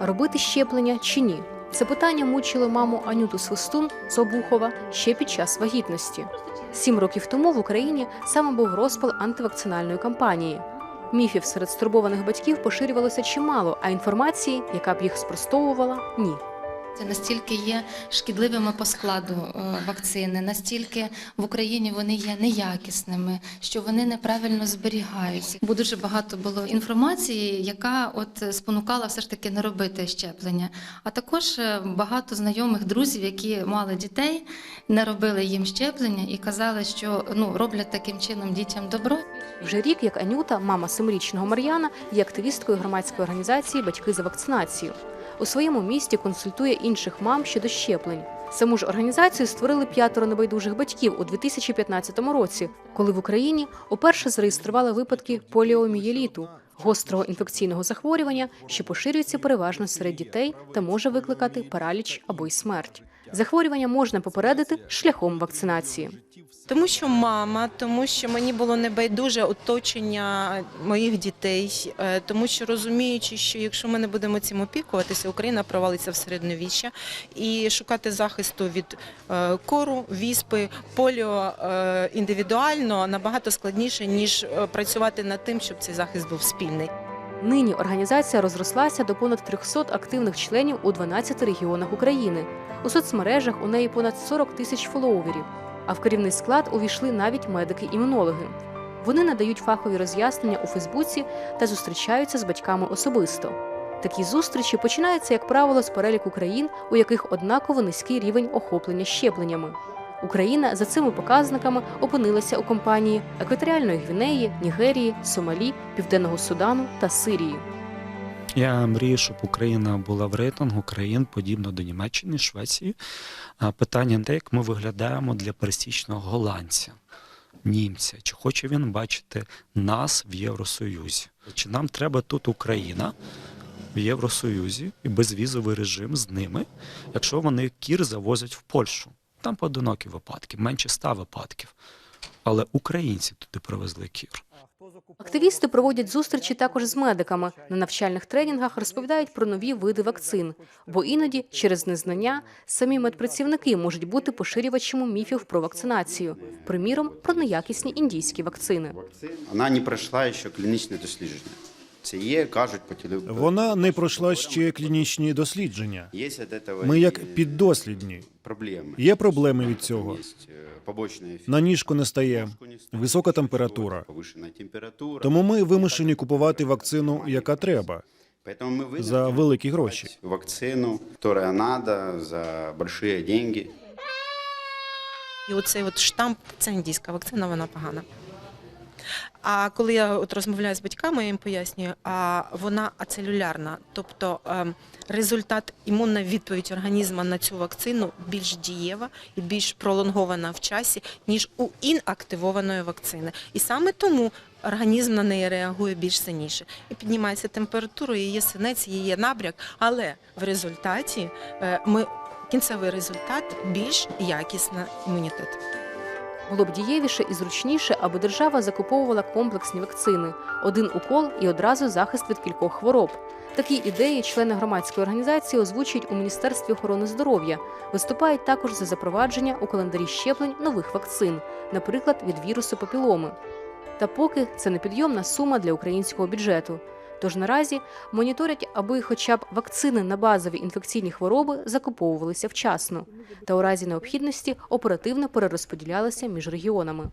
Робити щеплення чи ні? Це питання мучило маму Анюту Свистун з Обухова ще під час вагітності. Сім років тому в Україні саме був розпал антивакцинальної кампанії. Міфів серед стурбованих батьків поширювалося чимало, а інформації, яка б їх спростовувала, ні. Це настільки є шкідливими по складу е, вакцини, настільки в Україні вони є неякісними, що вони неправильно зберігаються. Бо дуже багато було інформації, яка от спонукала все ж таки не робити щеплення. А також е, багато знайомих друзів, які мали дітей, не робили їм щеплення і казали, що ну роблять таким чином дітям добро. Вже рік, як Анюта, мама семирічного Мар'яна, є активісткою громадської організації Батьки за вакцинацію. У своєму місті консультує інших мам щодо щеплень. Саму ж організацію створили п'ятеро небайдужих батьків у 2015 році, коли в Україні уперше зареєстрували випадки поліомієліту – гострого інфекційного захворювання, що поширюється переважно серед дітей та може викликати параліч або й смерть. Захворювання можна попередити шляхом вакцинації. Тому що мама, тому що мені було небайдуже оточення моїх дітей, е, тому що розуміючи, що якщо ми не будемо цим опікуватися, Україна провалиться в середньовіччя і шукати захисту від е, кору, віспи, поліо е, індивідуально набагато складніше ніж працювати над тим, щоб цей захист був спільний. Нині організація розрослася до понад 300 активних членів у 12 регіонах України. У соцмережах у неї понад 40 тисяч фоловерів, а в керівний склад увійшли навіть медики-імунологи. Вони надають фахові роз'яснення у Фейсбуці та зустрічаються з батьками особисто. Такі зустрічі починаються, як правило, з переліку країн, у яких однаково низький рівень охоплення щепленнями. Україна за цими показниками опинилася у компанії Екваторіальної Гвінеї, Нігерії, Сомалі, Південного Судану та Сирії. Я мрію, щоб Україна була в рейтингу країн подібно до Німеччини, Швеції. Питання те, як ми виглядаємо для пересічного голландця, німця. Чи хоче він бачити нас в Євросоюзі? Чи нам треба тут Україна в Євросоюзі і безвізовий режим з ними, якщо вони кір завозять в Польщу? Там поодинокі випадки, менше ста випадків. Але українці туди привезли кір. Активісти проводять зустрічі також з медиками. На навчальних тренінгах розповідають про нові види вакцин, бо іноді через незнання самі медпрацівники можуть бути поширювачами міфів про вакцинацію, приміром про неякісні індійські вакцини. Вона не пройшла ще клінічне дослідження. Це є, кажуть по телевізору. Вона не пройшла ще клінічні дослідження. Ми як піддослідні. проблеми. Є проблеми від цього Є е, побочні ефекти. На ніжку не стає, висока температура. Повишена температура. Тому ми вимушені купувати вакцину, яка треба. Поэтому ми вынуждены за великі гроші. покупать Вакцину, которая надо за большие деньги. І оцей от штамп це індійська вакцина, вона погана. А коли я от розмовляю з батьками, я їм пояснюю, а вона ацелюлярна, тобто ем, результат імунна відповідь організму на цю вакцину більш дієва і більш пролонгована в часі, ніж у інактивованої вакцини. І саме тому організм на неї реагує більш сильніше. І піднімається температура, є синець, є набряк, але в результаті е, ми кінцевий результат більш якісний імунітет. Було б дієвіше і зручніше, аби держава закуповувала комплексні вакцини, один укол і одразу захист від кількох хвороб. Такі ідеї члени громадської організації озвучують у Міністерстві охорони здоров'я. Виступають також за запровадження у календарі щеплень нових вакцин, наприклад, від вірусу папіломи. Та поки це непідйомна сума для українського бюджету. Тож наразі моніторять, аби хоча б вакцини на базові інфекційні хвороби закуповувалися вчасно, та у разі необхідності оперативно перерозподілялися між регіонами.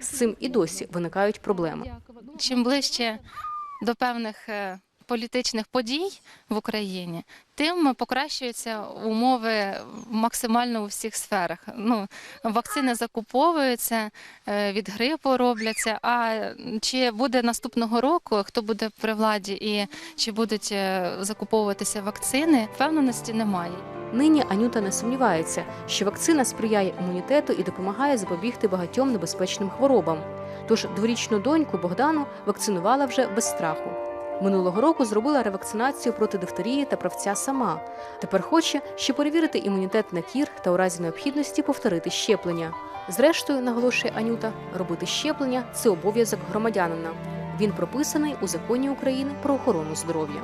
З цим і досі виникають проблеми. чим ближче до певних е, політичних подій в Україні, тим покращуються умови максимально у всіх сферах. Ну, вакцини закуповуються, е, від грипу робляться. А чи буде наступного року, хто буде при владі і чи будуть е, закуповуватися вакцини, впевненості немає. Нині Анюта не сумнівається, що вакцина сприяє імунітету і допомагає запобігти багатьом небезпечним хворобам. Тож дворічну доньку Богдану вакцинувала вже без страху. Минулого року зробила ревакцинацію проти дифтерії та правця сама. Тепер хоче ще перевірити імунітет на кір та у разі необхідності повторити щеплення. Зрештою, наголошує Анюта, робити щеплення це обов'язок громадянина. Він прописаний у законі України про охорону здоров'я.